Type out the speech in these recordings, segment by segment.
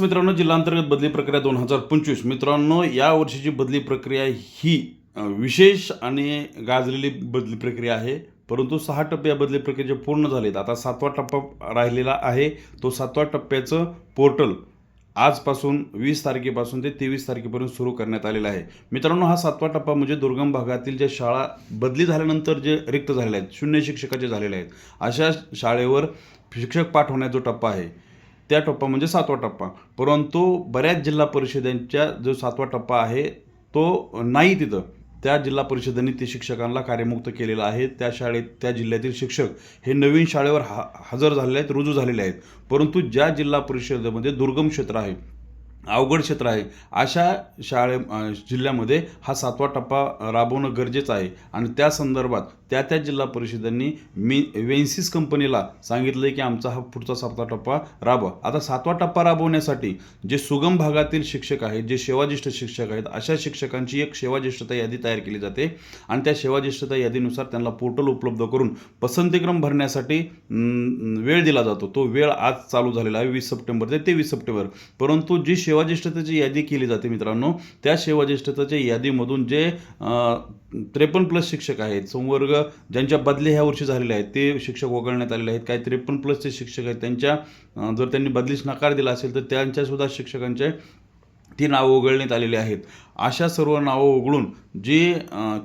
मित्रांनो जिल्हांतर्गत बदली प्रक्रिया दोन हजार पंचवीस. मित्रांनो या वर्षीची बदली प्रक्रिया ही विशेष आणि गाजलेली बदली प्रक्रिया आहे. परंतु सहा टप्पे या बदली प्रक्रियेचे पूर्ण झालेत. आता सातवा टप्पा राहिलेला आहे. तो सातवा टप्प्याचं पोर्टल आजपासून वीस तारखेपासून ते तेवीस तारखेपर्यंत सुरू करण्यात आलेला आहे. मित्रांनो हा सातवा टप्पा म्हणजे दुर्गम भागातील ज्या शाळा बदली झाल्यानंतर जे रिक्त झालेल्या आहेत शून्य शिक्षकाचे झालेले आहेत अशा शाळेवर शिक्षक पाठवण्याचा जो टप्पा आहे त्या टप्पा म्हणजे सातवा टप्पा. परंतु बऱ्याच जिल्हा परिषदांच्या जो सातवा टप्पा आहे तो नाही तिथं. त्या जिल्हा परिषदेने ते शिक्षकांना कार्यमुक्त केलेलं आहे. त्या शाळेत त्या जिल्ह्यातील शिक्षक हे नवीन शाळेवर हा हजर झालेले आहेत रुजू झालेले आहेत. परंतु ज्या जिल्हा परिषदेमध्ये दुर्गम क्षेत्र आहे अवघड क्षेत्र आहे. अशा शाळे जिल्ह्यामध्ये हा सातवा टप्पा राबवणं गरजेचं आहे. आणि त्या संदर्भात त्या त्या जिल्हा परिषदांनी मी वेन्सिस कंपनीला सांगितलं की आमचा हा पुढचा सातवा टप्पा राबवा. आता सातवा टप्पा राबवण्यासाठी जे सुगम भागातील शिक्षक आहेत जे सेवाज्येष्ठ शिक्षक आहेत अशा शिक्षकांची एक सेवाज्येष्ठता यादी तयार केली जाते. आणि त्या सेवाज्येष्ठता यादीनुसार त्यांना पोर्टल उपलब्ध करून पसंतीक्रम भरण्यासाठी वेळ दिला जातो. तो वेळ आज चालू झालेला आहे वीस सप्टेंबर ते तेवीस सप्टेंबर. परंतु जी सेवाज्येष्ठतेची यादी केली जाते मित्रांनो. त्या सेवाज्येष्ठतेच्या यादीमधून जे त्रेपन्न प्लस शिक्षक आहेत संवर्ग ज्यांच्या बदली ह्या वर्षी झालेल्या आहेत ते शिक्षक वगळण्यात आलेले आहेत. काही त्रेपन्न प्लसचे शिक्षक आहेत त्यांच्या जर त्यांनी बदलीस नकार दिला असेल तर त्यांच्यासुद्धा शिक्षकांचे ती नावं वगळण्यात आलेली आहेत. अशा सर्व नावं वगळून जे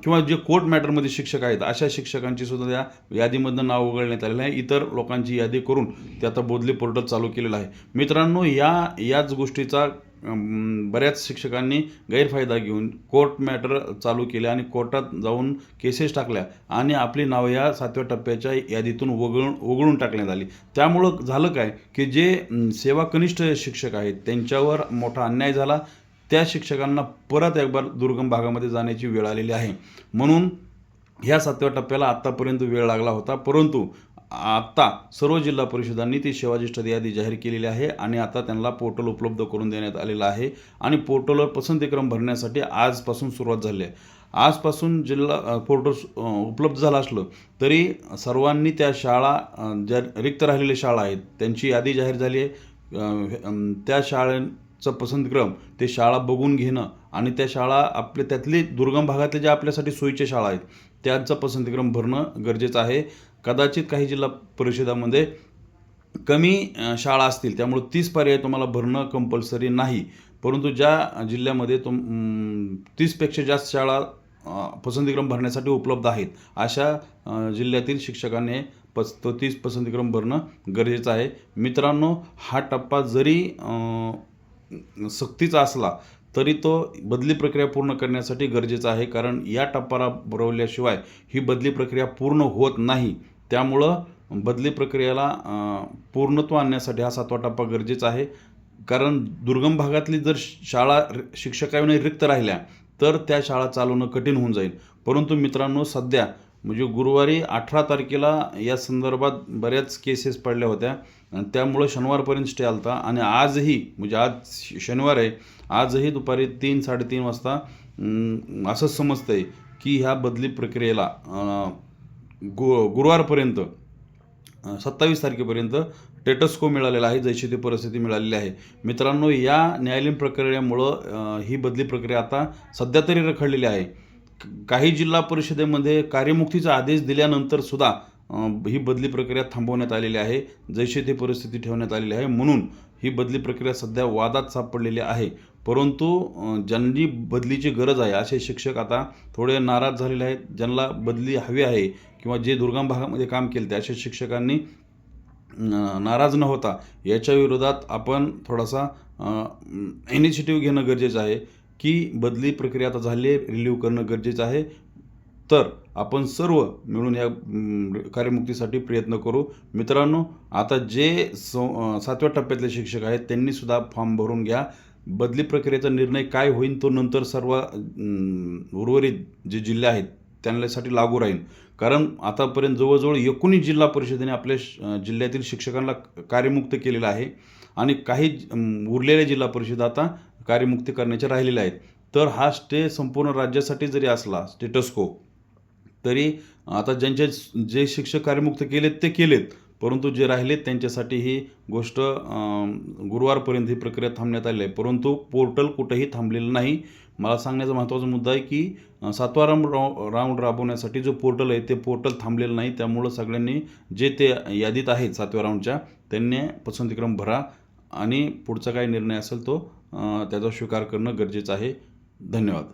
किंवा जे कोर्ट मॅटरमध्ये शिक्षक आहेत अशा शिक्षकांची सुद्धा त्या यादीमधनं नाव वगळण्यात आलेलं आहे. इतर लोकांची यादी करून ते आता बोधले पोर्टल चालू केलेलं आहे. मित्रांनो या याच गोष्टीचा बऱ्याच शिक्षकांनी गैरफायदा घेऊन कोर्ट मॅटर चालू केले आणि कोर्टात जाऊन केसेस टाकल्या आणि आपली नावं या सातव्या टप्प्याच्या यादीतून वगळून वगळून टाकण्यात आली. त्यामुळं झालं काय की जे सेवा कनिष्ठ शिक्षक आहेत त्यांच्यावर मोठा अन्याय झाला. त्या शिक्षकांना परत एकबार दुर्गम भागामध्ये जाण्याची वेळ आलेली आहे. म्हणून ह्या सातव्या टप्प्याला आत्तापर्यंत वेळ लागला होता परंतु आत्ता सर्व जिल्हा परिषदांनी ती सेवाज्येष्ठ यादी जाहीर केलेली आहे आणि आता त्यांना पोर्टल उपलब्ध करून देण्यात आलेलं आहे आणि पोर्टलवर पसंतीक्रम भरण्यासाठी आजपासून सुरुवात झाली आहे. आजपासून जिल्हा पोर्टल उपलब्ध झालं असलं तरी सर्वांनी त्या शाळा ज्या रिक्त राहिलेल्या शाळा आहेत त्यांची यादी जाहीर झाली आहे. त्या शाळांचा पसंतक्रम ते शाळा बघून घेणं आणि त्या शाळा आपल्या त्यातली दुर्गम भागातल्या ज्या आपल्यासाठी सोयीच्या शाळा आहेत त्यांचा पसंतीक्रम भरणं गरजेचं आहे. कदाचित काही जिल्हा परिषदामध्ये कमी शाळा असतील. त्यामुळे तीस पर्याय तुम्हाला भरणं कंपल्सरी नाही. परंतु ज्या जिल्ह्यामध्ये तुम तीसपेक्षा जास्त शाळा पसंतीक्रम भरण्यासाठी उपलब्ध आहेत अशा जिल्ह्यातील शिक्षकांनी पस तो तीस पसंतीक्रम भरणं गरजेचं आहे. मित्रांनो हा टप्पा जरी सक्तीचा असला तरी तो बदली प्रक्रिया पूर्ण करण्यासाठी गरजेचा आहे. कारण या टप्पाला बरवल्याशिवाय ही बदली प्रक्रिया पूर्ण होत नाही. त्यामुळं बदली प्रक्रियेला पूर्णत्व आणण्यासाठी हा सातवा टप्पा गरजेचा आहे. कारण दुर्गम भागातली जर शाळा रि- शिक्षकाने रिक्त राहिल्या तर त्या शाळा चालवणं कठीण होऊन जाईल. परंतु मित्रांनो सध्या म्हणजे गुरुवारी अठरा तारखेला या संदर्भात बऱ्याच केसेस पडल्या होत्या. त्यामुळं शनिवारपर्यंत स्टे आलता. आणि आजही म्हणजे आज श- शनिवार आहे आजही दुपारी तीन साडेतीन वाजता अं, असं समजतंय की ह्या बदली प्रक्रियेला गु गुरुवारपर्यंत सत्तावीस तारखेपर्यंत टेटस्को मिळालेला आहे जैशी ती परिस्थिती मिळालेली आहे. मित्रांनो या न्यायालयीन प्रक्रियेमुळं ही बदली प्रक्रिया आता सध्या तरी रखडलेली आहे. काही जिल्हा परिषदेमध्ये कार्यमुक्तीचा आदेश दिल्यानंतर सुद्धा ही बदली प्रक्रिया थांबवण्यात आलेली आहे जैसे ती परिस्थिती ठेवण्यात आलेली आहे. म्हणून ही बदली प्रक्रिया सध्या वादात सापडलेली आहे. परंतु ज्यांनी बदलीची गरज आहे असे शिक्षक आता थोडे नाराज झालेले आहेत. ज्यांना बदली हवी आहे किंवा जे दुर्गम भागामध्ये काम केले ते अशा शिक्षकांनी नाराज न होता याच्या विरोधात आपण थोडासा इनिशिएटिव्ह घेणं गरजेचं आहे की बदली प्रक्रिया आता झाली आहे रिलीव्ह करणं गरजेचं आहे. तर आपण सर्व मिळून या कार्यमुक्तीसाठी प्रयत्न करू. मित्रांनो आता जे सो सातव्या टप्प्यातले शिक्षक आहेत त्यांनीसुद्धा फॉर्म भरून घ्या. बदली प्रक्रियेचा निर्णय काय होईल तो नंतर सर्व उर्वरित जे जिल्हे आहेत त्यांच्यासाठी लागू राहील. कारण आतापर्यंत जवळजवळ एकोणीस जिल्हा परिषदेने आपल्या श- जिल्ह्यातील शिक्षकांना कार्यमुक्त केलेलं आहे. आणि काही उरलेल्या जिल्हा परिषद आता कार्यमुक्त करण्याचे राहिलेल्या आहेत. तर हा स्टे संपूर्ण राज्यासाठी जरी असला स्टेटस्को तरी आता ज्यांचे जे शिक्षक कार्यमुक्त केलेत ते केलेत. परंतु जे राहिलेत त्यांच्यासाठी ही गोष्ट गुरुवारपर्यंत ही प्रक्रिया थांबण्यात आली आहे. परंतु पोर्टल कुठेही थांबलेलं नाही. मला सांगण्याचा महत्त्वाचा मुद्दा आहे की सातवा राऊंड राऊंड राबवण्यासाठी जो पोर्टल आहे ते पोर्टल थांबलेलं नाही. त्यामुळं सगळ्यांनी जे ते यादीत आहेत सातव्या राऊंडच्या त्यांनी पसंतीक्रम भरा आणि पुढचा काय निर्णय असेल तो त्याचा स्वीकार करणं गरजेचं आहे. धन्यवाद.